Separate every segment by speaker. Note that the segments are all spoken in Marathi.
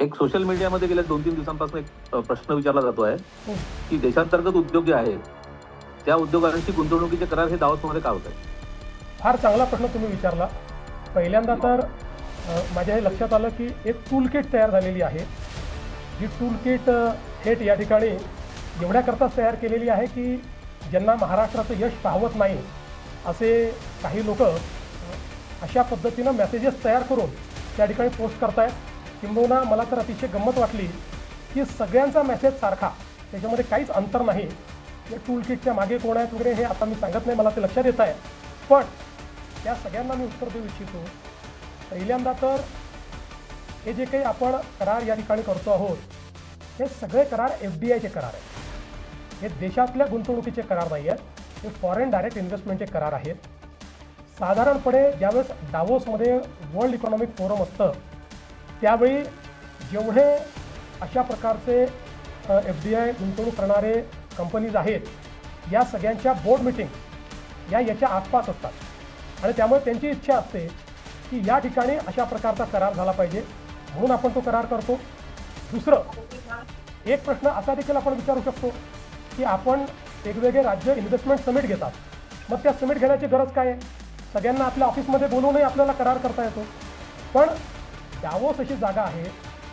Speaker 1: एक सोशल मीडियामध्ये गेल्या दोन तीन दिवसांपासून एक प्रश्न विचारला जातो आहे की देशांतर्गत उद्योग जे आहेत त्या उद्योगांशी गुंतवणुकीचे करार हे दावतमध्ये का होत आहेत
Speaker 2: फार चांगला प्रश्न तुम्ही विचारला. पहिल्यांदा तर माझ्या हे लक्षात आलं की एक टूल किट तयार झालेली आहे. जी टूल किट थेट या ठिकाणी एवढ्याकरताच तयार केलेली आहे की ज्यांना महाराष्ट्राचं यश पाहवत नाही असे काही लोक अशा पद्धतीनं मेसेजेस तयार करून त्या ठिकाणी पोस्ट करतायत. किंबहुना मला तर अतिशय गंमत वाटली की सगळ्यांचा मेसेज सारखा. त्याच्यामध्ये काहीच अंतर नाही. या टूल किटच्या मागे कोण आहेत वगैरे हे आता मी सांगत नाही मला ते लक्षात येत आहे. पण त्या सगळ्यांना मी उत्तर देऊ इच्छितो. पहिल्यांदा तर हे जे काही आपण करार या ठिकाणी करतो आहोत हे सगळे करार एफ डी आयचे करार आहेत. हे देशातल्या गुंतवणुकीचे करार नाही आहेत. हे फॉरेन डायरेक्ट इन्व्हेस्टमेंटचे करार आहेत. साधारणपणे ज्यावेळेस डावोसमध्ये वर्ल्ड इकॉनॉमिक फोरम असतं त्यावेळी जेवढे अशा प्रकारचे एफ डी आय गुंतवणूक करणारे कंपनीज आहेत या सगळ्यांच्या बोर्ड मिटिंग या याच्या आसपास असतात. आणि त्यामुळे त्यांची इच्छा असते की या ठिकाणी अशा प्रकारचा करार झाला पाहिजे. म्हणून आपण तो करार करतो. दुसरं एक प्रश्न असा देखील आपण विचारू शकतो की आपण वेगवेगळे राज्य इन्व्हेस्टमेंट समिट घेतात. मग त्या समिट घेण्याची गरज काय आहे? सगळ्यांना आपल्या ऑफिसमध्ये बोलूनही आपल्याला करार करता येतो. पण डावोस अशी जागा आहे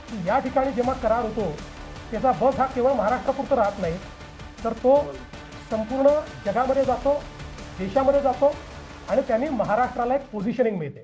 Speaker 2: की या ठिकाणी जेव्हा करार होतो त्याचा बस हा केवळ महाराष्ट्रापुरतं राहत नाही तर तो संपूर्ण जगामध्ये जातो देशामध्ये जातो आणि त्यांनी महाराष्ट्राला एक पोझिशनिंग मिळते.